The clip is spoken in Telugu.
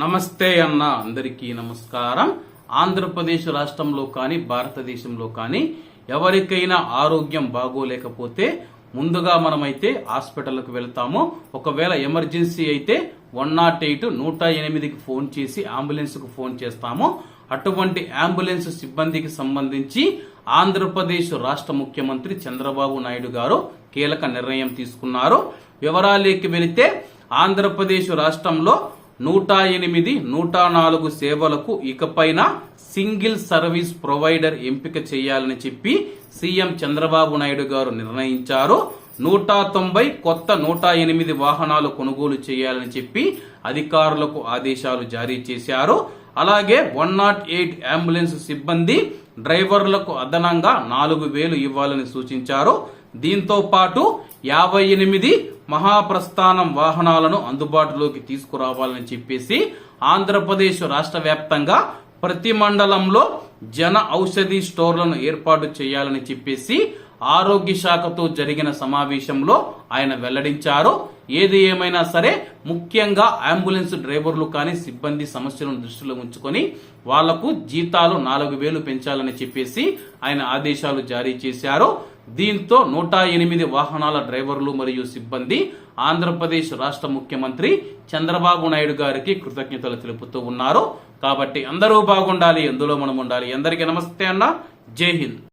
నమస్తే అన్న అందరికీ నమస్కారం. ఆంధ్రప్రదేశ్ రాష్ట్రంలో కానీ భారతదేశంలో కానీ ఎవరికైనా ఆరోగ్యం బాగోలేకపోతే ముందుగా మనమైతే హాస్పిటల్కి వెళ్తాము. ఒకవేళ ఎమర్జెన్సీ అయితే వన్ నాట్ ఎయిట్ నూట ఎనిమిదికి ఫోన్ చేసి అంబులెన్స్కు ఫోన్ చేస్తాము. అటువంటి అంబులెన్స్ సిబ్బందికి సంబంధించి ఆంధ్రప్రదేశ్ రాష్ట్ర ముఖ్యమంత్రి చంద్రబాబు నాయుడు గారు కీలక నిర్ణయం తీసుకున్నారు. వివరాలేకి వెళితే ఆంధ్రప్రదేశ్ రాష్ట్రంలో నూట ఎనిమిది నూట నాలుగు సేవలకు ఇకపైన సింగిల్ సర్వీస్ ప్రొవైడర్ ఎంపిక చేయాలని చెప్పి సీఎం చంద్రబాబు నాయుడు గారు నిర్ణయించారు. నూట తొంభై కొత్త నూట ఎనిమిది వాహనాలు కొనుగోలు చేయాలని చెప్పి అధికారులకు ఆదేశాలు జారీ చేశారు. అలాగే వన్ నాట్ ఎయిట్ అంబులెన్స్ సిబ్బంది డ్రైవర్లకు అదనంగా నాలుగు వేలు ఇవ్వాలని సూచించారు. దీంతో పాటు యాభై ఎనిమిది మహాప్రస్థానం వాహనాలను అందుబాటులోకి తీసుకురావాలని చెప్పేసి ఆంధ్రప్రదేశ్ రాష్ట్ర వ్యాప్తంగా ప్రతి మండలంలో జన ఔషధి స్టోర్లను ఏర్పాటు చేయాలని చెప్పేసి ఆరోగ్య శాఖతో జరిగిన సమావేశంలో ఆయన వెల్లడించారు. ఏది ఏమైనా సరే ముఖ్యంగా అంబులెన్స్ డ్రైవర్లు కానీ సిబ్బంది సమస్యలను దృష్టిలో ఉంచుకొని వాళ్ళకు జీతాలు నాలుగు వేలు పెంచాలని చెప్పేసి ఆయన ఆదేశాలు జారీ చేశారు. దీంతో నూట ఎనిమిది వాహనాల డ్రైవర్లు మరియు సిబ్బంది ఆంధ్రప్రదేశ్ రాష్ట్ర ముఖ్యమంత్రి చంద్రబాబు నాయుడు గారికి కృతజ్ఞతలు తెలుపుతూ ఉన్నారు. కాబట్టి అందరూ బాగుండాలి ఎందులో మనం ఉండాలి. అందరికీ నమస్తే అన్న. జై హింద్.